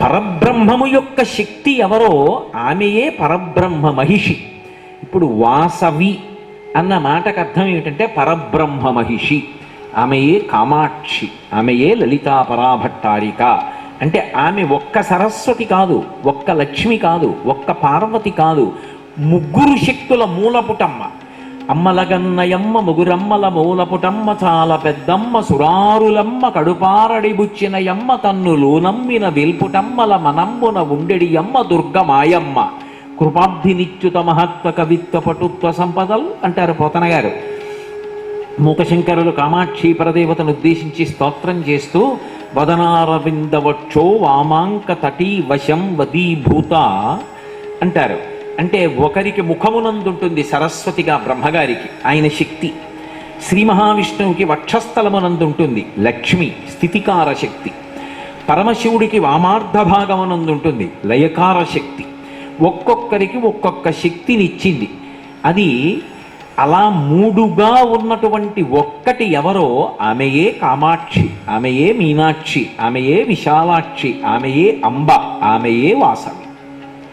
పరబ్రహ్మము యొక్క శక్తి ఎవరో ఆమెయే పరబ్రహ్మ మహిషి. ఇప్పుడు వాసవి అన్న మాటకు అర్థం ఏమిటంటే పరబ్రహ్మ మహిషి. ఆమెయే కామాక్షి ఆమెయే లలితా పరాభట్టారిక. అంటే ఆమె ఒక్క సరస్వతి కాదు ఒక్క లక్ష్మి కాదు ఒక్క పార్వతి కాదు ముగ్గురు శక్తుల మూలపుటమ్మ. అమ్మలగన్నయమ్మ ముగురమ్మల మూలపుటమ్మ చాలా పెద్దమ్మ సురారులమ్మ కడుపారడి బుచ్చినయమ్మ తన్ను నమ్మిన విల్పుటమ్మల మనమ్మున ఉండెడి అమ్మ దుర్గమాయమ్మ. కృపాబ్ధి నిత్యుత మహత్వ కవిత్వ పటుత్వ సంపదలు అంటారు పోతన గారు. మూకశంకరులు కామాక్షి పరదేవతను ఉద్దేశించి స్తోత్రం చేస్తూ వదనారవిందవక్షో వామాంక తటీ వశం వదీభూత అంటారు. అంటే ఒకరికి ముఖమునందుంటుంది సరస్వతిగా బ్రహ్మగారికి ఆయన శక్తి. శ్రీ మహావిష్ణువుకి వక్షస్థలమునందుంటుంది లక్ష్మి స్థితికార శక్తి. పరమశివుడికి వామార్ధ భాగమునందుంటుంది లయకార శక్తి. ఒక్కొక్కరికి ఒక్కొక్క శక్తినిచ్చింది. అది అలా మూడుగా ఉన్నటువంటి ఒక్కటి ఎవరో ఆమెయే కామాక్షి ఆమెయే మీనాక్షి ఆమెయే విశాలాక్షి ఆమెయే అంబ ఆమెయే వాసవి.